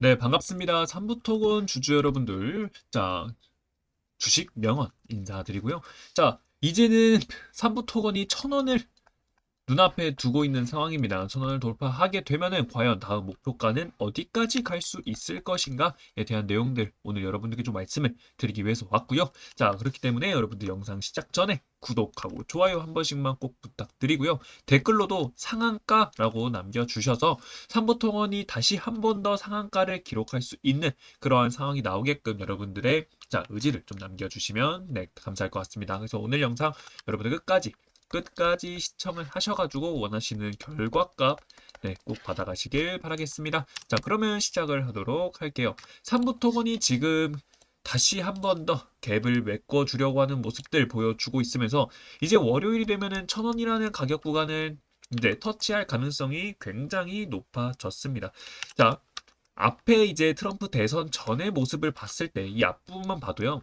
네, 반갑습니다. 삼부토건 주주 여러분들. 자, 주식 명언 인사드리고요. 자, 이제는 삼부토건이 천 원을 눈앞에 두고 있는 상황입니다. 천 원을 돌파하게 되면은 과연 다음 목표가는 어디까지 갈 수 있을 것인가에 대한 내용들 오늘 여러분들께 좀 말씀을 드리기 위해서 왔고요. 자, 그렇기 때문에 여러분들 영상 시작 전에 구독하고 좋아요 한 번씩만 꼭 부탁드리고요. 댓글로도 상한가라고 남겨주셔서 삼부토건이 다시 한 번 더 상한가를 기록할 수 있는 그러한 상황이 나오게끔 여러분들의 자 의지를 좀 남겨주시면 네 감사할 것 같습니다. 그래서 오늘 영상 여러분들 끝까지 끝까지 시청을 하셔가지고 원하시는 결과값 네, 꼭 받아가시길 바라겠습니다. 자, 그러면 시작을 하도록 할게요. 삼부토건이 지금 다시 한 번 더 갭을 메꿔 주려고 하는 모습들 보여주고 있으면서 이제 월요일이 되면은 천 원이라는 가격 구간을 이제 터치할 가능성이 굉장히 높아졌습니다. 자, 앞에 이제 트럼프 대선 전의 모습을 봤을 때 이 앞부분만 봐도요.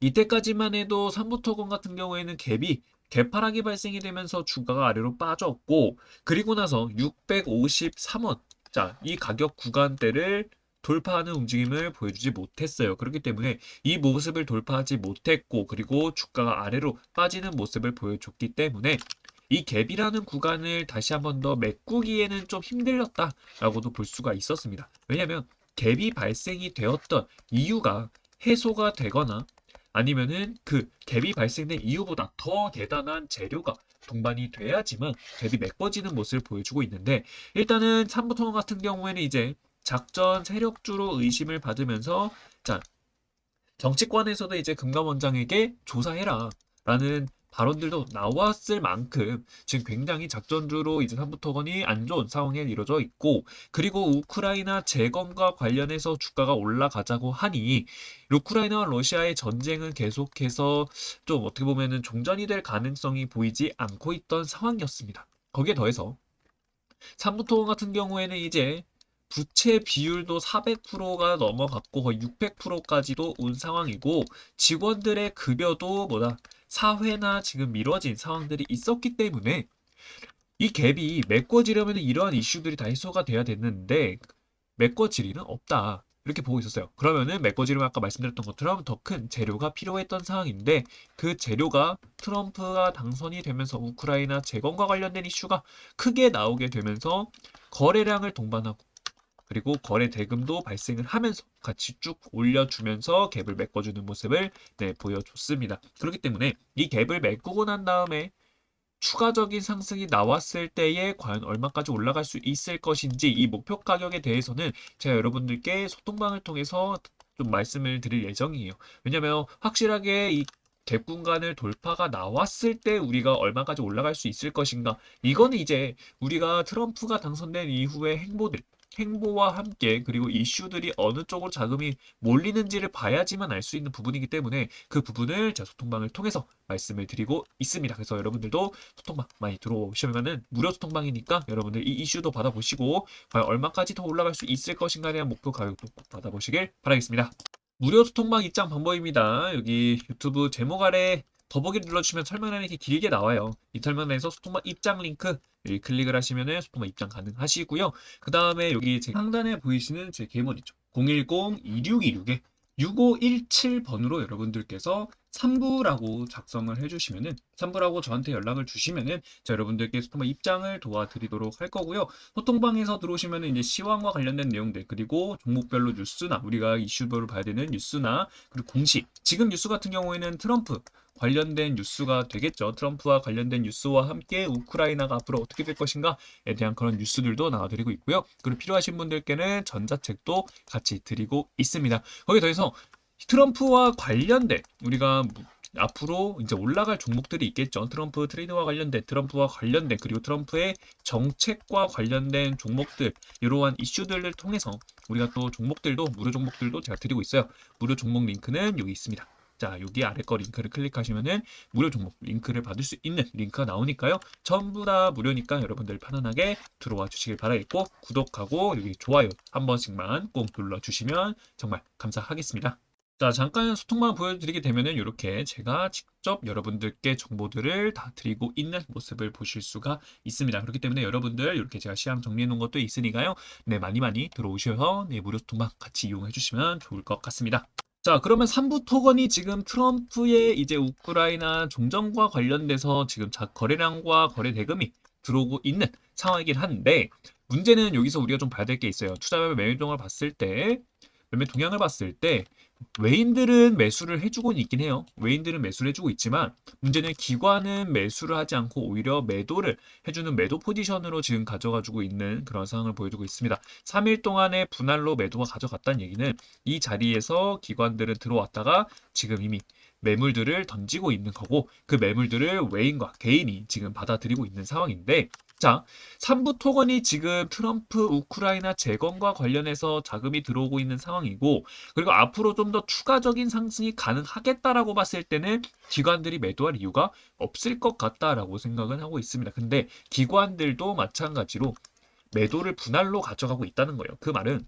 이때까지만 해도 삼부토건 같은 경우에는 갭이 개파락이 발생이 되면서 주가가 아래로 빠졌고 그리고 나서 653원 자, 이 가격 구간대를 돌파하는 움직임을 보여주지 못했어요. 그렇기 때문에 이 모습을 돌파하지 못했고 그리고 주가가 아래로 빠지는 모습을 보여줬기 때문에 이 갭이라는 구간을 다시 한 번 더 메꾸기에는 좀 힘들렸다라고도 볼 수가 있었습니다. 왜냐하면 갭이 발생이 되었던 이유가 해소가 되거나 아니면은 그 갭이 발생된 이유보다 더 대단한 재료가 동반이 돼야지만 갭이 메꿔지는 모습을 보여주고 있는데 일단은 삼부토건 같은 경우에는 이제 작전 세력주로 의심을 받으면서 자 정치권에서도 이제 금감원장에게 조사해라 라는 발언들도 나왔을 만큼 지금 굉장히 작전주로 이제 삼부토건이 안 좋은 상황에 이루어져 있고 그리고 우크라이나 재건과 관련해서 주가가 올라가자고 하니 우크라이나와 러시아의 전쟁은 계속해서 좀 어떻게 보면은 종전이 될 가능성이 보이지 않고 있던 상황이었습니다. 거기에 더해서 삼부토건 같은 경우에는 이제 부채 비율도 400%가 넘어갔고 거의 600%까지도 온 상황이고 직원들의 급여도 뭐다 사회나 지금 미뤄진 상황들이 있었기 때문에 이 갭이 메꿔지려면 이러한 이슈들이 다 해소가 돼야 됐는데 메꿔질 일은 없다. 이렇게 보고 있었어요. 그러면은 메꿔지려면 아까 말씀드렸던 것처럼 더 큰 재료가 필요했던 상황인데 그 재료가 트럼프가 당선이 되면서 우크라이나 재건과 관련된 이슈가 크게 나오게 되면서 거래량을 동반하고 그리고 거래 대금도 발생을 하면서 같이 쭉 올려주면서 갭을 메꿔주는 모습을 네, 보여줬습니다. 그렇기 때문에 이 갭을 메꾸고 난 다음에 추가적인 상승이 나왔을 때에 과연 얼마까지 올라갈 수 있을 것인지 이 목표 가격에 대해서는 제가 여러분들께 소통방을 통해서 좀 말씀을 드릴 예정이에요. 왜냐면 확실하게 이갭 구간을 돌파가 나왔을 때 우리가 얼마까지 올라갈 수 있을 것인가 이거는 이제 우리가 트럼프가 당선된 이후의 행보들 행보와 함께 그리고 이슈들이 어느 쪽으로 자금이 몰리는지를 봐야지만 알 수 있는 부분이기 때문에 그 부분을 제가 소통방을 통해서 말씀을 드리고 있습니다. 그래서 여러분들도 소통방 많이 들어오시면은 무료 소통방이니까 여러분들 이 이슈도 받아보시고 과연 얼마까지 더 올라갈 수 있을 것인가에 대한 목표 가격도 꼭 받아보시길 바라겠습니다. 무료 소통방 입장 방법입니다. 여기 유튜브 제목 아래 더보기를 눌러주시면 설명란이 이렇게 길게 나와요. 이 설명란에서 소통방 입장 링크 여기 클릭을 하시면 소통방 입장 가능하시고요. 그 다음에 여기 제 상단에 보이시는 제 개문 있죠. 010-2626에 6517번으로 여러분들께서 3부라고 작성을 해주시면은 3부라고 저한테 연락을 주시면은 저 여러분들께 소통방 입장을 도와드리도록 할 거고요. 소통방에서 들어오시면은 이제 시황과 관련된 내용들 그리고 종목별로 뉴스나 우리가 이슈별로 봐야 되는 뉴스나 그리고 공식 지금 뉴스 같은 경우에는 트럼프 관련된 뉴스가 되겠죠. 트럼프와 관련된 뉴스와 함께 우크라이나가 앞으로 어떻게 될 것인가에 대한 그런 뉴스들도 나와드리고 있고요. 그리고 필요하신 분들께는 전자책도 같이 드리고 있습니다. 거기에 더해서 트럼프와 관련된 우리가 앞으로 이제 올라갈 종목들이 있겠죠. 트럼프 트레이드와 관련된, 트럼프와 관련된, 그리고 트럼프의 정책과 관련된 종목들, 이러한 이슈들을 통해서 우리가 또 종목들도, 무료 종목들도 제가 드리고 있어요. 무료 종목 링크는 여기 있습니다. 자, 여기 아래 거 링크를 클릭하시면은 무료 종목 링크를 받을 수 있는 링크가 나오니까요. 전부 다 무료니까 여러분들 편안하게 들어와 주시길 바라겠고 구독하고 여기 좋아요 한 번씩만 꼭 눌러 주시면 정말 감사하겠습니다. 자, 잠깐 소통만 보여드리게 되면은 이렇게 제가 직접 여러분들께 정보들을 다 드리고 있는 모습을 보실 수가 있습니다. 그렇기 때문에 여러분들 이렇게 제가 시황 정리해 놓은 것도 있으니까요. 네, 많이 많이 들어오셔서 네, 무료 소통방 같이 이용해 주시면 좋을 것 같습니다. 자, 그러면 3부 토건이 지금 트럼프의 이제 우크라이나 종전과 관련돼서 지금 자, 거래량과 거래 대금이 들어오고 있는 상황이긴 한데 문제는 여기서 우리가 좀 봐야 될 게 있어요. 투자별 매매동을 봤을 때 매매 동향을 봤을 때 외인들은 매수를 해주고는 있긴 해요. 외인들은 매수를 해주고 있지만 문제는 기관은 매수를 하지 않고 오히려 매도를 해주는 매도 포지션으로 지금 가져가지고 있는 그런 상황을 보여주고 있습니다. 3일 동안의 분할로 매도가 가져갔다는 얘기는 이 자리에서 기관들은 들어왔다가 지금 이미 매물들을 던지고 있는 거고 그 매물들을 외인과 개인이 지금 받아들이고 있는 상황인데 자, 3부 토건이 지금 트럼프 우크라이나 재건과 관련해서 자금이 들어오고 있는 상황이고 그리고 앞으로 좀 더 추가적인 상승이 가능하겠다라고 봤을 때는 기관들이 매도할 이유가 없을 것 같다라고 생각은 하고 있습니다. 근데 기관들도 마찬가지로 매도를 분할로 가져가고 있다는 거예요. 그 말은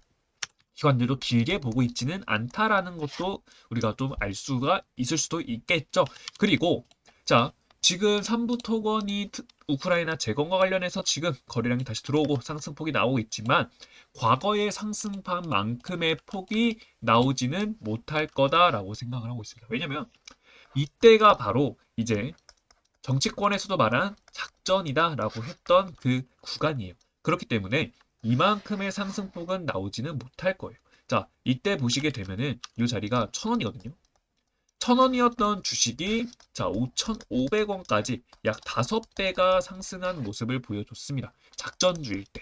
기관들도 길게 보고 있지는 않다라는 것도 우리가 좀 알 수가 있을 수도 있겠죠. 그리고 자, 지금 3부 토건이 트- 우크라이나 재건과 관련해서 지금 거래량이 다시 들어오고 상승폭이 나오고 있지만 과거의 상승판만큼의 폭이 나오지는 못할 거다라고 생각을 하고 있습니다. 왜냐면 이때가 바로 이제 정치권에서도 말한 작전이다라고 했던 그 구간이에요. 그렇기 때문에 이만큼의 상승폭은 나오지는 못할 거예요. 자, 이때 보시게 되면은 이 자리가 천 원이거든요. 천 원이었던 주식이 자 5,500원까지 약 5배가 상승한 모습을 보여줬습니다. 작전주일 때.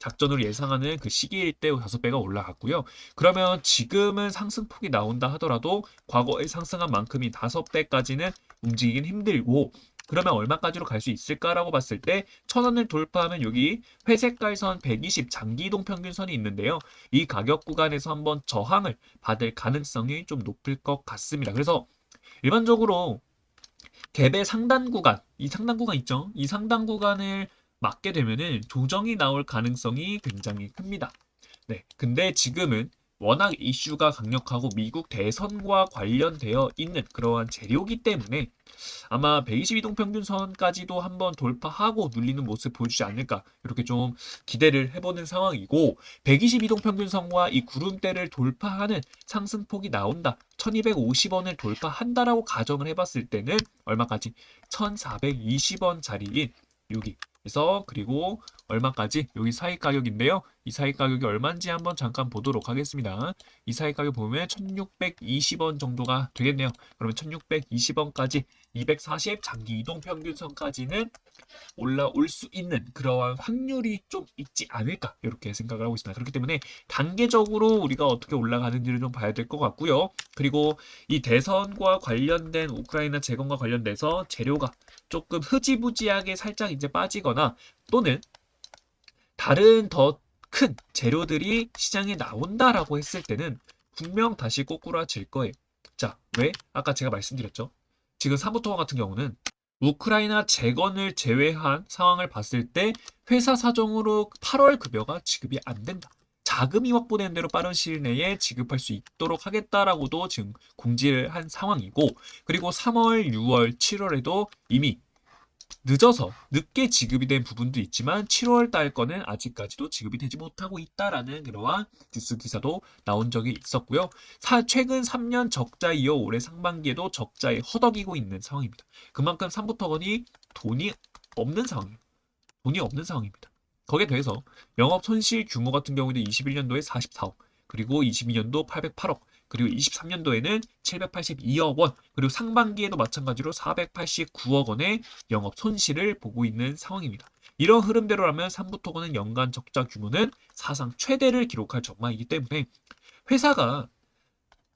작전으로 예상하는 그 시기일 때 5배가 올라갔고요. 그러면 지금은 상승폭이 나온다 하더라도 과거에 상승한 만큼이 5배까지는 움직이긴 힘들고 그러면 얼마까지로 갈 수 있을까라고 봤을 때 1000원을 돌파하면 여기 회색깔 선 120 장기 이동 평균선이 있는데요. 이 가격 구간에서 한번 저항을 받을 가능성이 좀 높을 것 같습니다. 그래서 일반적으로 갭의 상단 구간, 이 상단 구간 있죠? 이 상단 구간을 맞게 되면은 조정이 나올 가능성이 굉장히 큽니다. 네. 근데 지금은 워낙 이슈가 강력하고 미국 대선과 관련되어 있는 그러한 재료기 때문에 아마 122동 평균선까지도 한번 돌파하고 눌리는 모습 보여주지 않을까 이렇게 좀 기대를 해보는 상황이고 122동 평균선과 이 구름대를 돌파하는 상승폭이 나온다. 1250원을 돌파한다라고 가정을 해봤을 때는 얼마까지? 1420원 자리인 여기. 그래서 그리고 얼마까지? 여기 사이 가격인데요. 이 사이 가격이 얼마인지 한번 잠깐 보도록 하겠습니다. 이 사이 가격 보면 1620원 정도가 되겠네요. 그러면 1620원까지 240 장기 이동 평균선까지는 올라올 수 있는 그러한 확률이 좀 있지 않을까 이렇게 생각을 하고 있습니다. 그렇기 때문에 단계적으로 우리가 어떻게 올라가는지를 좀 봐야 될 것 같고요. 그리고 이 대선과 관련된 우크라이나 재건과 관련돼서 재료가 조금 흐지부지하게 살짝 이제 빠지거나 또는 다른 더 큰 재료들이 시장에 나온다라고 했을 때는 분명 다시 꼬꾸라질 거예요. 자, 왜? 아까 제가 말씀드렸죠. 지금 사무토화 같은 경우는 우크라이나 재건을 제외한 상황을 봤을 때 회사 사정으로 8월 급여가 지급이 안 된다. 자금이 확보된 대로 빠른 시일 내에 지급할 수 있도록 하겠다라고도 지금 공지를 한 상황이고 그리고 3월, 6월, 7월에도 이미 늦어서 늦게 지급이 된 부분도 있지만 7월 달 거는 아직까지도 지급이 되지 못하고 있다라는 그러한 뉴스 기사도 나온 적이 있었고요. 사- 최근 3년 적자 이어 올해 상반기에도 적자에 허덕이고 있는 상황입니다. 그만큼 삼부터건이 돈이 없는 상황이에요. 돈이 없는 상황입니다. 거기에 더해서 영업 손실 규모 같은 경우에는 21년도에 44억, 그리고 22년도 808억, 그리고 23년도에는 782억 원, 그리고 상반기에도 마찬가지로 489억 원의 영업 손실을 보고 있는 상황입니다. 이런 흐름대로라면 삼부토건은 연간 적자 규모는 사상 최대를 기록할 전망이기 때문에 회사가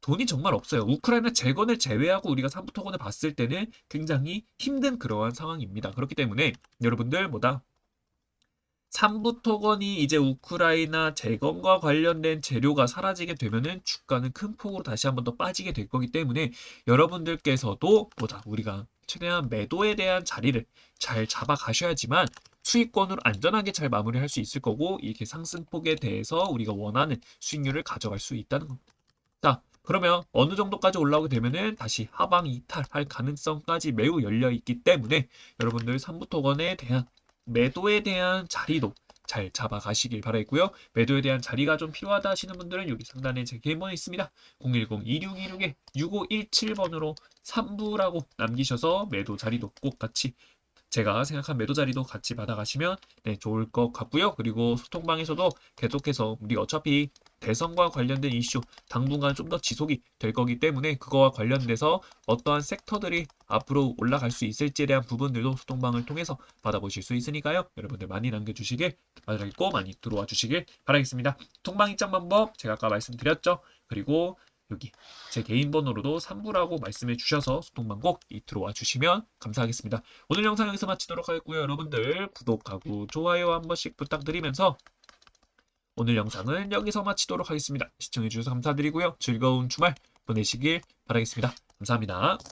돈이 정말 없어요. 우크라이나 재건을 제외하고 우리가 삼부토건을 봤을 때는 굉장히 힘든 그러한 상황입니다. 그렇기 때문에 여러분들 뭐다 삼부토건이 이제 우크라이나 재건과 관련된 재료가 사라지게 되면은 주가는 큰 폭으로 다시 한번 더 빠지게 될 거기 때문에 여러분들께서도 보다 우리가 최대한 매도에 대한 자리를 잘 잡아 가셔야지만 수익권으로 안전하게 잘 마무리할 수 있을 거고 이렇게 상승폭에 대해서 우리가 원하는 수익률을 가져갈 수 있다는 겁니다. 자, 그러면 어느 정도까지 올라오게 되면은 다시 하방 이탈할 가능성까지 매우 열려 있기 때문에 여러분들 3부 토건에 대한 매도에 대한 자리도 잘 잡아가시길 바라겠고요. 매도에 대한 자리가 좀 필요하다 하시는 분들은 여기 상단에 제 개인번호 있습니다. 010-2626-6517번으로 3부라고 남기셔서 매도 자리도 꼭 같이 제가 생각한 매도 자리도 같이 받아가시면 네, 좋을 것 같고요. 그리고 소통방에서도 계속해서 우리 어차피 대선과 관련된 이슈 당분간 좀 더 지속이 될 거기 때문에 그거와 관련돼서 어떠한 섹터들이 앞으로 올라갈 수 있을지에 대한 부분들도 소통방을 통해서 받아보실 수 있으니까요. 여러분들 많이 남겨주시길 바라겠고 많이 들어와 주시길 바라겠습니다. 통방 입장 방법 제가 아까 말씀드렸죠. 그리고 여기 제 개인 번호로도 3부라고 말씀해 주셔서 소통방 꼭이 들어와 주시면 감사하겠습니다. 오늘 영상 여기서 마치도록 하겠고요. 여러분들 구독하고 좋아요 한 번씩 부탁드리면서 오늘 영상은 여기서 마치도록 하겠습니다. 시청해 주셔서 감사드리고요. 즐거운 주말 보내시길 바라겠습니다. 감사합니다.